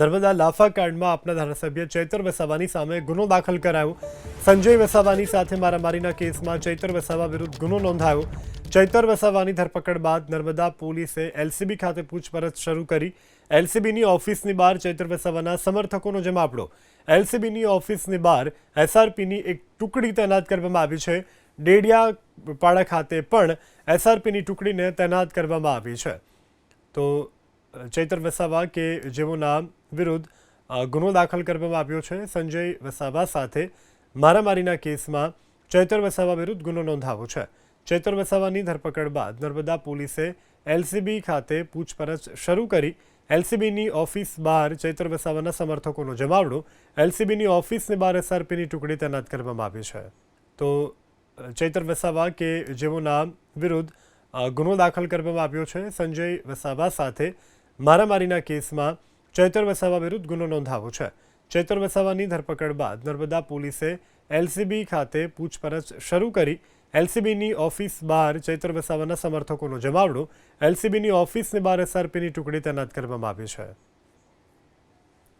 નર્મદા લાફા કાંડમાં આપના ધારાસભ્ય ચૈતર વસાવાની સામે ગુનો દાખલ કરાયો. સંજય વસાવાની સાથે મારામારીના કેસમાં ચૈતર વસાવા વિરુદ્ધ ગુનો નોંધાયો. ચૈતર વસાવાની ધરપકડ બાદ નર્મદા પોલીસે એલસીબી ખાતે પૂછપરછ શરૂ કરી. એલસીબીની ઓફિસની બહાર ચૈતર વસાવાના સમર્થકોનો જમાવડો. એલસીબીની ઓફિસની બહાર એસઆરપીની એક ટુકડી તૈનાત કરવામાં આવી છે. ડેડિયાપાડા ખાતે પણ એસઆરપીની ટુકડીને તૈનાત કરવામાં આવી છે. તો ચૈતર વસાવા કે જેઓના વિરુદ્ધ ગુનો દાખલ કરવામાં આવ્યો છે. સંજય વસાવા સાથે મારામારીના કેસમાં ચૈતર વસાવા વિરુદ્ધ ગુનો નોંધાવો છે. ચૈતર વસાવાની ધરપકડ બાદ નર્મદા પોલીસે એલસીબી ખાતે પૂછપરછ શરૂ કરી. એલસીબીની ઓફિસ બહાર ચૈતર વસાવાના સમર્થકોનો જમાવડો, એલસીબીની ઓફિસની બહાર એસઆરપીની ટુકડી તૈનાત કરવામાં આવી છે. તો ચૈતર વસાવા કે જેઓના વિરુદ્ધ ગુનો દાખલ કરવામાં આવ્યો છે. સંજય વસાવા સાથે મારામારીના કેસમાં ચૈતર વસાવા વિરુદ્ધ ગુનો નોંધાવો છે. ચૈતર વસાવાની ધરપકડ બાદ નર્મદા પોલીસે એલસીબી ખાતે પૂછપરછ શરૂ કરી એલસીબીની ઓફિસ બહાર ચૈતર વસાવાના સમર્થકોનો જમાવડો એલસીબીની ઓફિસની બહાર એસઆરપીની ટુકડી તૈનાત કરવામાં આવી છે.